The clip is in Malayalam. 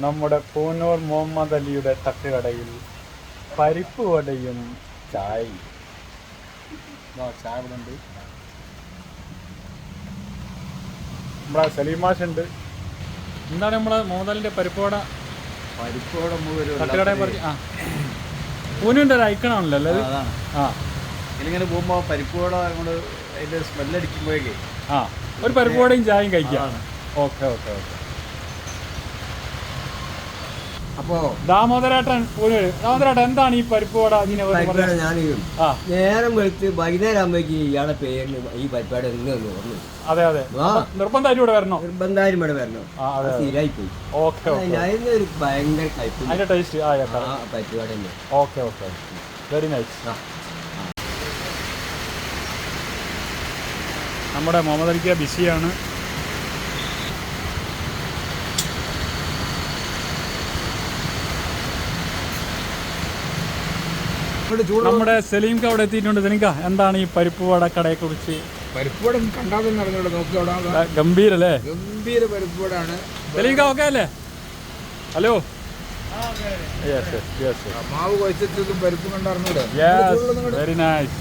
നമ്മുടെ പൂനൂർ മുഹമ്മദ് അലിയുടെ തട്ടുകടയിൽ പരിപ്പ് വടയും ചായയും. ചായ ഇവിടെ ഉണ്ട്. നമ്മളെ സലീമാഷ് ഉണ്ട്. എന്താണ് നമ്മളെ വട? പരിപ്പോടെ മുഴുവൻ തട്ടുകടയെ പറ്റി ആ. പൂനുവിന്റെ ഒരു ഐക്കണാണല്ലോ അല്ലേ ഇത്? അതാണ്. ആ. ഇതിലിങ്ങനെ പോകുമ്പോൾ പരിപ്പോടെ കൊണ്ട് അതിന്റെ സ്മെല്ലടിക്കുമ്പോഴേക്കേ ആ. ഒരു പരിപ്പ് വടയും ചായയും കഴിക്കാം. അതാണ്. Okay okay okay. ദാമോദരേട്ടൻ പൂനൂര് ദാമോദരേട്ടൻ എന്താണ് ഈ പരിപ്പ് വട ഇതിനെ കുറിച്ച് പരിപ്പാട് പറഞ്ഞത്? ഞാൻ നേരം വെളുത്ത് വൈകുന്നേരം ആകുമ്പോഴേക്ക് ഇയാളെ പേരിന് ഈ പരിപ്പാട് എന്ന് ഓർമ്മ അതെ അതെ. നിർബന്ധമായിട്ട് ഇവിടെ വരണോ? നിർബന്ധാരും ഇവിടെ വരണോ. സ്ഥിരമായി പോയി ഓക്കെ ഒരു ഭയങ്കര അതിന്റെ ടേസ്റ്റ് ആ കേട്ടോ. ആ പരിപ്പാട് തന്നെ. ഓക്കെ ഓക്കെ വെരി നൈസ് നമ്മുടെ മുഹമ്മദ് അലിക്ക ബിസിയാണ്. നമ്മുടെ സലീംക അവിടെ എത്തിയിട്ടുണ്ട്. സലീംക എന്താണ് ഈ പരിപ്പ് വട കടയെ കുറിച്ച് പരിപ്പുവടം നോക്കി അവിടെ ആ ഗംഭീരല്ലേ? ഗംഭീര പരിപ്പുവടാണ് സലീംക ഓക്കെ അല്ലേ? ഹലോ? യെസ് യെസ് യെസ് മാവ് കുഴച്ചതും പരിപ്പ് കണ്ടറിഞ്ഞൂടെ യെസ് വെരി നൈസ്